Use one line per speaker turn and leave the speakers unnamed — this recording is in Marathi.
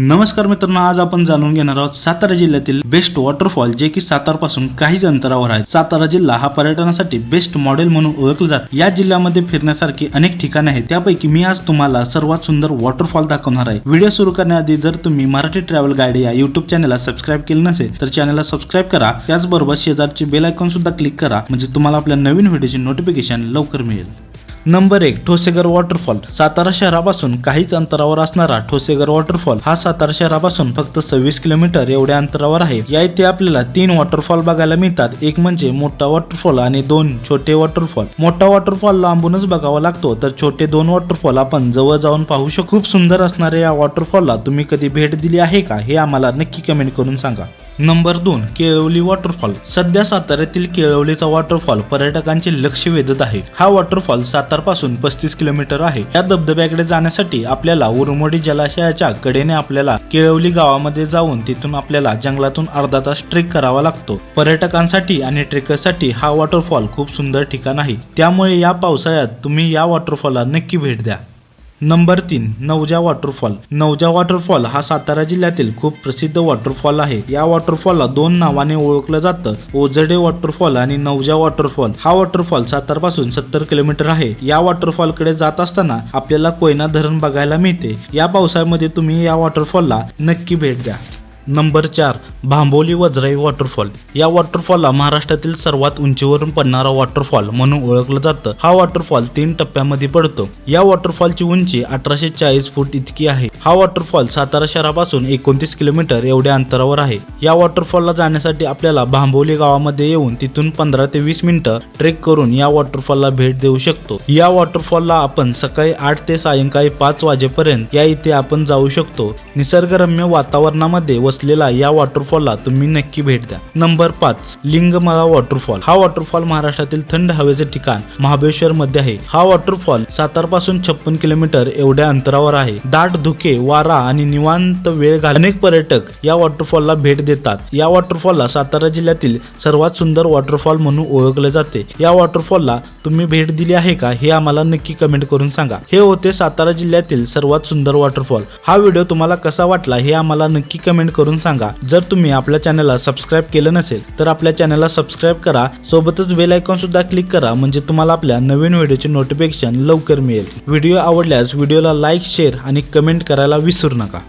नमस्कार मित्रांनो आज आपण जाणून घेणार आहोत सातारा जिल्ह्यातील बेस्ट वॉटरफॉल जे की सातारपासून काहीच अंतरावर आहेत सातारा जिल्हा हा पर्यटनासाठी बेस्ट मॉडेल म्हणून ओळखला जात. या जिल्ह्यामध्ये फिरण्यासारखी अनेक ठिकाणे आहेत. त्यापैकी मी आज तुम्हाला सर्वात सुंदर वॉटरफॉल दाखवणार आहे. व्हिडिओ सुरू करण्याआधी जर तुम्ही मराठी ट्रॅव्हल गाईड या युट्यूब चॅनलला सबस्क्राईब केलं नसेल तर चॅनलला सबस्क्राईब करा. त्याचबरोबर शेजारची बेल आयकॉन सुद्धा क्लिक करा. म्हणजे तुम्हाला आपल्या नवीन व्हिडिओची नोटिफिकेशन लवकर मिळेल. नंबर एक ठोसेगर वॉटरफॉल सातारा शहरापासून काहीच अंतरावर असणारा ठोसेगर वॉटरफॉल हा सातारा शहरापासून फक्त सव्वीस किलोमीटर एवढ्या अंतरावर आहे. या इथे आपल्याला तीन वॉटरफॉल बघायला मिळतात. एक म्हणजे मोठा वॉटरफॉल आणि दोन छोटे वॉटरफॉल मोठा वॉटरफॉल लांबूनच बघावा लागतो तर छोटे दोन वॉटरफॉल आपण जवळ जाऊन पाहू शकतो खूप सुंदर असणाऱ्या या वॉटरफॉलला तुम्ही कधी भेट दिली आहे का? हे आम्हाला नक्की कमेंट करून सांगा. नंबर दोन केळवली वॉटरफॉल सध्या साताऱ्यातील केळवलीचा वॉटरफॉल पर्यटकांचे लक्ष वेधत आहे. हा वॉटरफॉल सातारपासून पस्तीस किलोमीटर आहे. या धबधब्याकडे जाण्यासाठी आपल्याला उरमोडी जलाशयाच्या कडेने आपल्याला केळवली गावामध्ये जाऊन तिथून आपल्याला जंगलातून अर्धा तास ट्रेक करावा लागतो. पर्यटकांसाठी आणि ट्रेकरसाठी हा वॉटरफॉल खूप सुंदर ठिकाण आहे. त्यामुळे या पावसाळ्यात तुम्ही या वॉटरफॉलला नक्की भेट द्या. नंबर तीन नवजा वॉटरफॉल. नवजा वॉटरफॉल हा सातारा जिल्ह्यातील खूप प्रसिद्ध वॉटरफॉल आहे. या वॉटरफॉलला दोन नावाने ओळखलं जातं. ओझडे वॉटरफॉल आणि नवजा वॉटरफॉल. हा वॉटरफॉल सातारपासून सत्तर किलोमीटर आहे. या वॉटरफॉलकडे जात असताना आपल्याला कोयना धरण बघायला मिळते. या पावसाळ्यामध्ये तुम्ही या वॉटरफॉलला नक्की भेट द्या. नंबर चार भांबोली वज्राई वॉटरफॉल या वॉटरफॉलला महाराष्ट्रातील सर्वात उंचीवरून पडणारा वॉटरफॉल म्हणून ओळखलं जातं. हा वॉटरफॉल तीन टप्प्यामध्ये पडतो. या वॉटरफॉलची उंची अठराशे चाळीस फूट इतकी आहे. हा वॉटरफॉल सातारा शहरापासून एकोणतीस किलोमीटर एवढ्या अंतरावर आहे. या वॉटरफॉलला जाण्यासाठी आपल्याला भांबोली गावामध्ये येऊन तिथून पंधरा ते वीस मिनिटं ट्रेक करून या वॉटरफॉलला भेट देऊ शकतो. या वॉटरफॉलला आपण सकाळी आठ ते सायंकाळी पाच वाजेपर्यंत या इथे आपण जाऊ शकतो. निसर्गरम्य वातावरणामध्ये वसलेला या वॉटरफॉलला तुम्ही नक्की भेट द्या. नंबर पाच लिंगमळा वॉटरफॉल हा वॉटरफॉल महाराष्ट्रातील थंड हवेचे ठिकाण महाबळेश्वर मध्ये आहे. हा वॉटरफॉल सातारपासून छप्पन किलोमीटर एवढ्या अंतरावर आहे. दाट धुके वारा आणि निवांत वेळ घाल. अनेक पर्यटक या वॉटरफॉलला भेट देतात. या वॉटरफॉलला सातारा जिल्ह्यातील सर्वात सुंदर वॉटरफॉल म्हणून ओळखले जाते. या वॉटरफॉलला तुम्ही भेट दिली आहे का हे आम्हाला नक्की कमेंट करून सांगा. हे होते सातारा जिल्ह्यातील सर्वात सुंदर वॉटरफॉल हा व्हिडिओ तुम्हाला कसा वाटला हे आम्हाला नक्की कमेंट करून सांगा. जर तुम्ही आपल्या चॅनलला सबस्क्राईब केलं नसेल तर आपल्या चॅनलला सबस्क्राईब करा. सोबतच बेल आयकॉन सुद्धा क्लिक करा म्हणजे तुम्हाला आपल्या नवीन व्हिडिओचे नोटिफिकेशन लवकर मिळेल. व्हिडिओ आवडल्यास व्हिडिओला लाईक शेअर आणि कमेंट करायला विसरू नका.